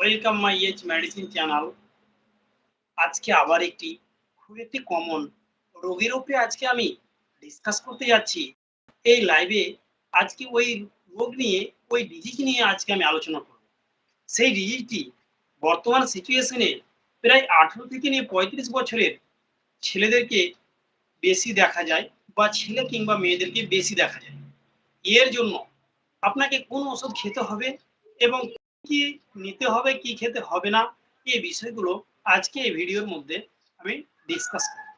Welcome my age medicine channel. আজকে আবার একটি খুব একটি কমন রোগের উপরে আজকে আমি ডিসকাস করতে যাচ্ছি। এই লাইভে আজকে ওই রোগ নিয়ে, ওই ডিজিজ নিয়ে আজকে আমি আলোচনা করব। সেই ডিজিজটি বর্তমান সিচুয়েশনে প্রায় আঠেরো থেকে নিয়ে পঁয়ত্রিশ বছরের ছেলেদেরকে বেশি দেখা যায় বা ছেলে কিংবা মেয়েদেরকে বেশি দেখা যায়। এর জন্য আপনাকে কোন ওষুধ খেতে হবে এবং কি নিতে হবে, কি খেতে হবে না, এই বিষয়গুলো আজকে এই ভিডিওর মধ্যে আমি ডিসকাস করব।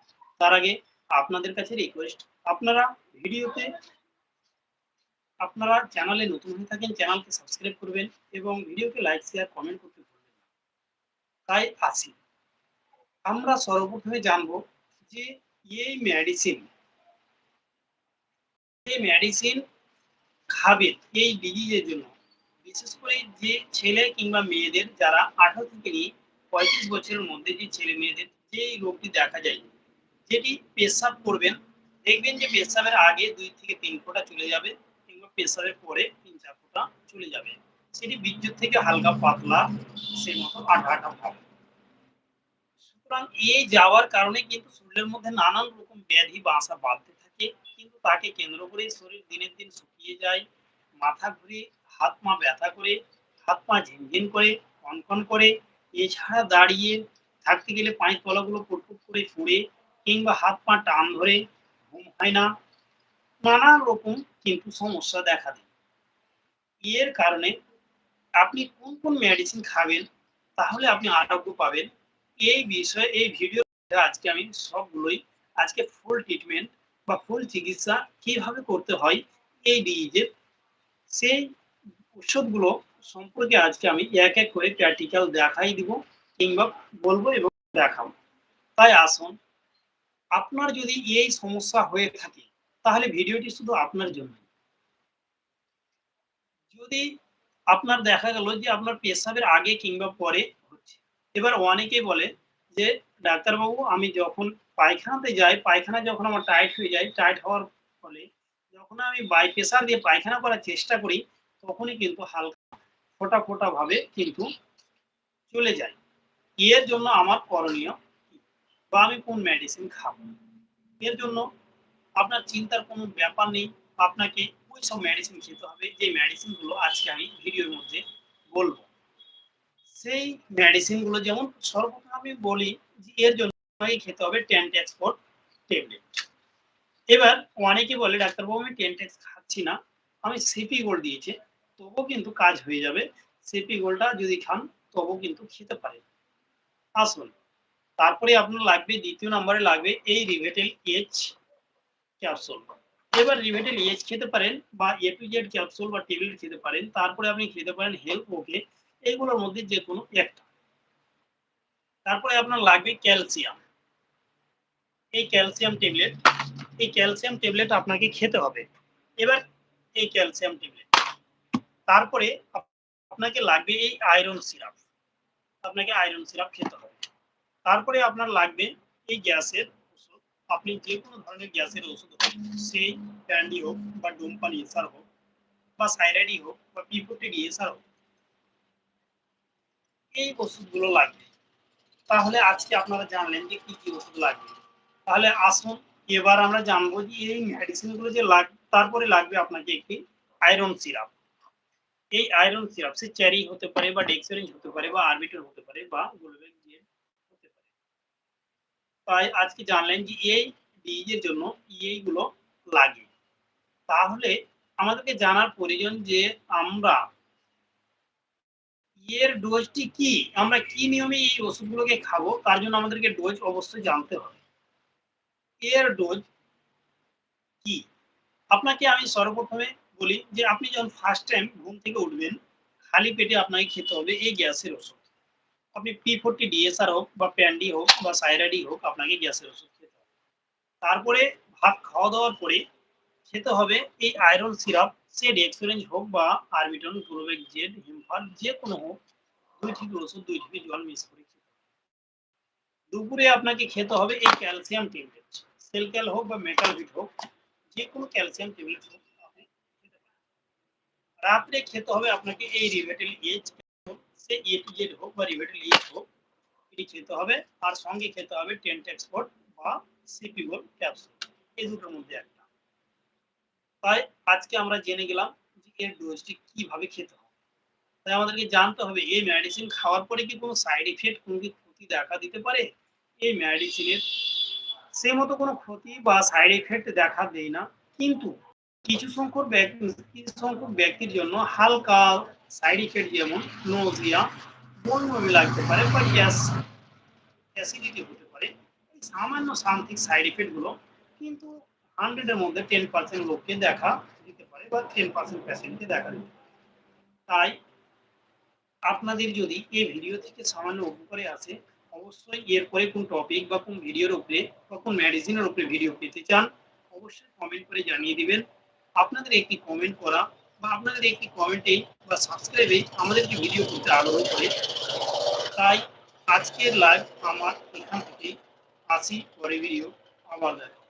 তার আগে আপনাদের কাছে রিকোয়েস্ট আপনারা ভিডিওতে, আপনারা চ্যানেলে নতুন হয়ে থাকেন চ্যানেলকে সাবস্ক্রাইব করবেন এবং ভিডিওকে লাইক শেয়ার কমেন্ট করতে ভুলবেন না। তাই আসি। আমরা সর্বপ্রথমে জানব যে এই মেডিসিন এই মেডিসিন খাবেন, এই ডিজিজের জন্য বিশেষ করে যে ছেলে কিংবা মেয়েদের যারা আঠারো থেকে নিয়ে পঁয়ত্রিশ বছরের মধ্যে যে ছেলে মেয়েদের যে রোগটি দেখা যায়, যেটি পেশাব করবেন, দেখবেন যে পেশাবের আগে দুই থেকে তিন ফোঁটা চলে যাবে কিংবা পেশাবের পরে তিন চার ফোঁটা চলে যাবে। সেটি বিদ্যুৎ থেকে হালকা পাতলা, সেই মতো আঠা আঠা ভাব। সুতরাং এই যাওয়ার কারণে কিন্তু শরীরের মধ্যে নানান রকম ব্যাধি, বাসা বাঁধতে থাকে, কিন্তু তাকে কেন্দ্র করে শরীর দিনের দিন শুকিয়ে যায় মাথা ঘুরে, হাত পা ব্যথা করে, হাত পা ঝিনঝিন করে, কনকন করে, এছাড়া দাঁড়িয়ে থাকতে গেলে পায়ের তলাগুলো পুটপুট করে ফুড়ে কিংবা হাত পা টান ধরে, ঘুম হয় না। নানান রকম কিন্তু সমস্যা দেখা দেয়। এর কারণে আপনি কোন কোন মেডিসিন খাবেন, তাহলে আপনি আরোগ্য পাবেন। এই বিষয়ে, এই ভিডিও আজকে আমি সবগুলোই আজকে ফুল ট্রিটমেন্ট বা ফুল চিকিৎসা কীভাবে করতে হয়, এই ডিজিজের সেই ওষুধগুলো সম্পর্কে আজকে আমি এক এক করে প্র্যাকটিক্যাল দেখাই দিব কিংবা বলব এবং দেখাবো। তাই আসুন, আপনার যদি এই সমস্যা হয়ে থাকে, তাহলে ভিডিওটি শুধু আপনার জন্য যদি আপনার দেখা গেল যে আপনার পেশাবের আগে কিংবা পরে হচ্ছে, এবার অনেকে বলে যে, ডাক্তারবাবু, আমি যখন পায়খানাতে যাই পায়খানা যখন আমার টাইট হয়ে যায় টাইট হওয়ার ফলে যখন আমি বাই প্রেশার দিয়ে পায়খানা করার চেষ্টা করি, তখনই কিন্তু হালকা ফোটা ফোটা ভাবে কিন্তু চলে যায়। এর জন্য আমার করণীয় বা আমি কোন মেডিসিন খাব? এর জন্য আপনার চিন্তার কোনো ব্যাপার নেই। আপনাকে ওই সব মেডিসিন খেতে হবে। যে মেডিসিনগুলো আজকে আমি ভিডিওর মধ্যে বলব। সেই মেডিসিনগুলো যেমন সর্বপ্রথম আমি বলি যে এর জন্য খেতে হবে টেন্ট এক্সপোর্ট ট্যাবলেট এবার অনেকে বলে, ডাক্তারবাবু, আমি টেন্টেক্স খাচ্ছি না, আমি সিপি গোল্ড দিয়েছি, তবুও কিন্তু কাজ হয়ে যাবে। সিপি গোল্ডটা যদি খান, তবুও কিন্তু খেতে পারে। আসুন, তারপরে আপনার লাগবে, দ্বিতীয় নম্বরে লাগবে এই রিভেটেল এইচ ক্যাপসুল এবার রিভেটেল এইচ খেতে পারেন বা এ টু জেড ক্যাপসুল বা ট্যাবলেট খেতে পারেন, তারপরে আপনি খেতে পারেন হেলথ ওকে এইগুলোর মধ্যে যে কোনো একটা। তারপরে আপনার লাগবে ক্যালসিয়াম এই ক্যালসিয়াম ট্যাবলেট এই ক্যালসিয়াম ট্যাবলেট আপনাকে খেতে হবে। এবার এই ক্যালসিয়াম ট্যাবলেট তারপরে আপনাকে লাগবে এই আয়রন সিরাপ আপনাকে আয়রন সিরাপ খেতে হবে। তারপরে আপনার লাগবে এই গ্যাসের ওষুধ, আপনি যে কোনো ধরনের গ্যাসের ওষুধ হোক, সেই প্যান্ডি হোক বা ডোমপান এসার হোক বা সাইরাইডি হোক বা পিফোর্টিড এসার হোক, এই ওষুধগুলো লাগবে। তাহলে আজকে আপনারা জানলেন যে কি কি ওষুধ লাগবে। তাহলে আসুন, এবার আমরা জানব যে এই মেডিসিনগুলো যে লাগ, তারপরে লাগবে আপনাকে একটি আয়রন সিরাপ এই আয়রন সিরাপ সে চেরি হতে পারে বা ডেক্সোরেঞ্জ হতে পারে বা আরবিটর হতে পারে বা গ্লোবেল জেল হতে পারে। তাই আজকে জানলেন যে এই ডিজের জন্য এইগুলো লাগে। তাহলে আমাদেরকে জানার প্রয়োজন যে আমরা এর ডোজটি কি? আমরা কি নিয়মে এই ওষুধগুলোকে খাব? তার জন্য আমাদেরকে ডোজ অবশ্যই জানতে হবে। এর ডোজ কি? আপনাকে আমি সর্বপ্রথমে বলি যে আপনি যখন ফার্স্ট টাইম ঘুম থেকে উঠবেন, খালি পেটে আপনাকে খেতে হবে এই গ্যাসের ওষুধ। আপনি পি ফোরটি ডিএসআর হোক বা প্যান্ডি হোক বা সাইরাডি হোক, আপনাকে গ্যাসের ওষুধ খেতে হবে। তারপরে ভাত খাওয়া দাওয়ার পরে খেতে হবে এই আয়রন সিরাপ সে ডেক্সোরেঞ্জ হোক বা আরবিটন গ্লোবেক জেড হিমফার যে কোনো হোক, দুই থেকে ওষুধ, দুই থেকে জল মিক্স করে খেতে দুপুরে আপনাকে খেতে হবে এই ক্যালসিয়াম ট্যাবলেট সেলক্যাল হোক বা মেটালভিট হোক যে কোনো ক্যালসিয়াম ট্যাবলেট হোক আপনি খেতে পারেন রাত্রে খেতে হবে আপনাকে এই রিভেটেল এইচ সে এ টু জেড হোক বা রিভেটেল এইচ হোক এটি খেতে হবে আর সঙ্গে খেতে হবে টেন্ট এক্সপোর্ট বা সিপিগোল ক্যাপসুল এই দুটোর মধ্যে একটা তাই আজকে আমরা জেনে গেলাম যে এর ডোজটি কীভাবে খেতে হবে তাই আমাদেরকে জানতে হবে, এই মেডিসিন খাওয়ার পরে কি কোনো সাইড ইফেক্ট কোনো কি ক্ষতি দেখা দিতে পারে? এই মেডিসিনের সে মতো কোনো ক্ষতি বা সাইড এফেক্ট দেখা দেয় না। কিন্তু কিছু সংখ্যক ব্যক্তি, কিছু সংখ্যক ব্যক্তির জন্য হালকা সাইড ইফেক্ট যেমন নোজিয়া বমি লাগতে পারে বা গ্যাস অ্যাসিডিটি হতে পারে। এই সামান্য সামথিং সাইড ইফেক্টগুলো কিন্তু হান্ড্রেডের মধ্যে টেন পার্সেন্ট লোককে দেখা দিতে পারে বা টেন পার্সেন্ট পেশেন্টকে দেখা দিতে তাই আপনাদের যদি এই ভিডিও থেকে সামান্য উপকারে আসে অবশ্যই এরপরে কোন টপিক বা কোন ভিডিওর উপরে বা কোন ম্যাগাজিনের উপরে ভিডিও পেতে চান, অবশ্যই কমেন্ট করে জানিয়ে দিবেন। আপনাদের একটি কমেন্ট করা বা আপনাদের একটি কমেন্টে বা সাবস্ক্রাইবে আমাদেরকে ভিডিও করতে আগ্রহ করে। তাই আজকের লাইভ আমার এখান থেকে আসি পরে ভিডিও আবার দেখা